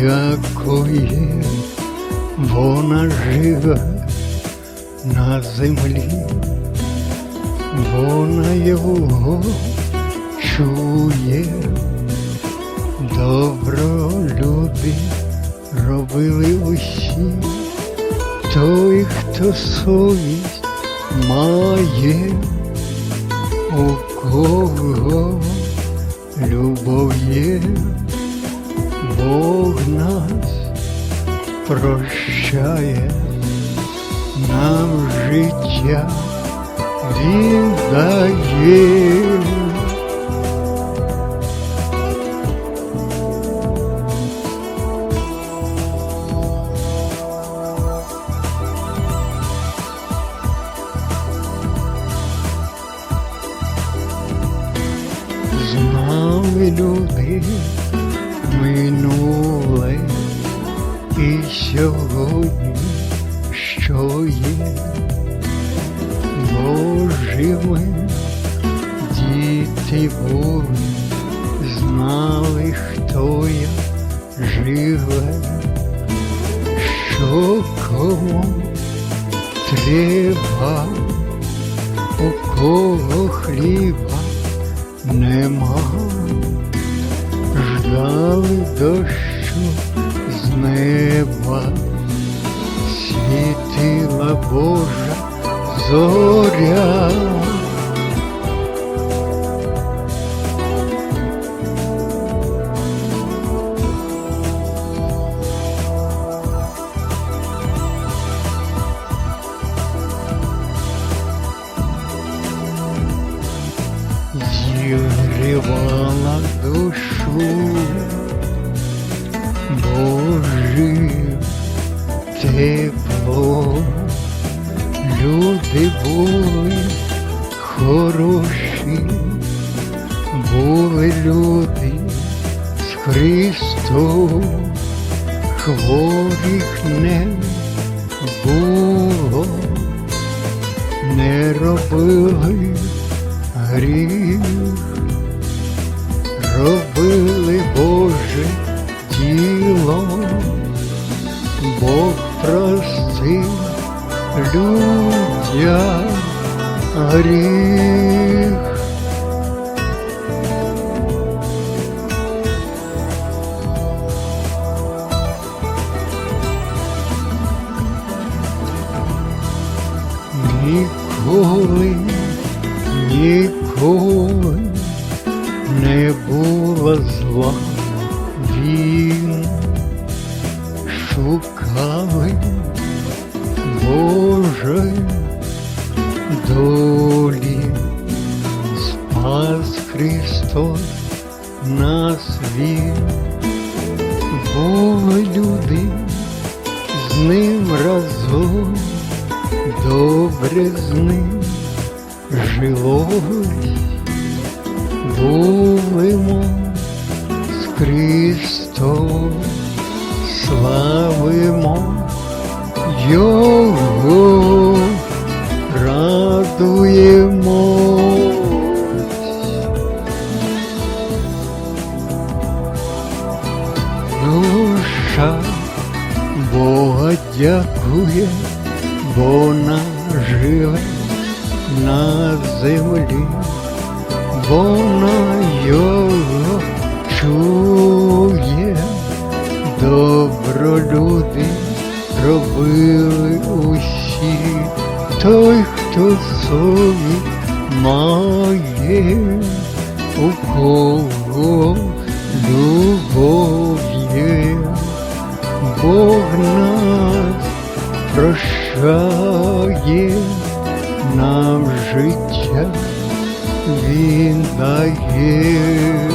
дякує, вона живе на землі, вона його чує, добро робили усі, той, хто совість має, прощає, нам життя він дає. Знали люди минуле і Сьогодні, що є, Божими діти були, знали, хто я живе, що кому треба, у кого хліба нема, ждали дощу неба, світила Божа зоря. зігрівала душу були хороші, були люди з Христом, хворих не гріх. Ніколи, ніколи не було зла він шукали Боже долі, спас Христос нас світ, були люди з ним разом, добре з ним жило, будемо радуємо. Душа Бога дякує, бо живе на землі, вона його чує, добро люди робили усі, той, хто совість має, у кого любов є, Бог нас прощає, нам життя він дає.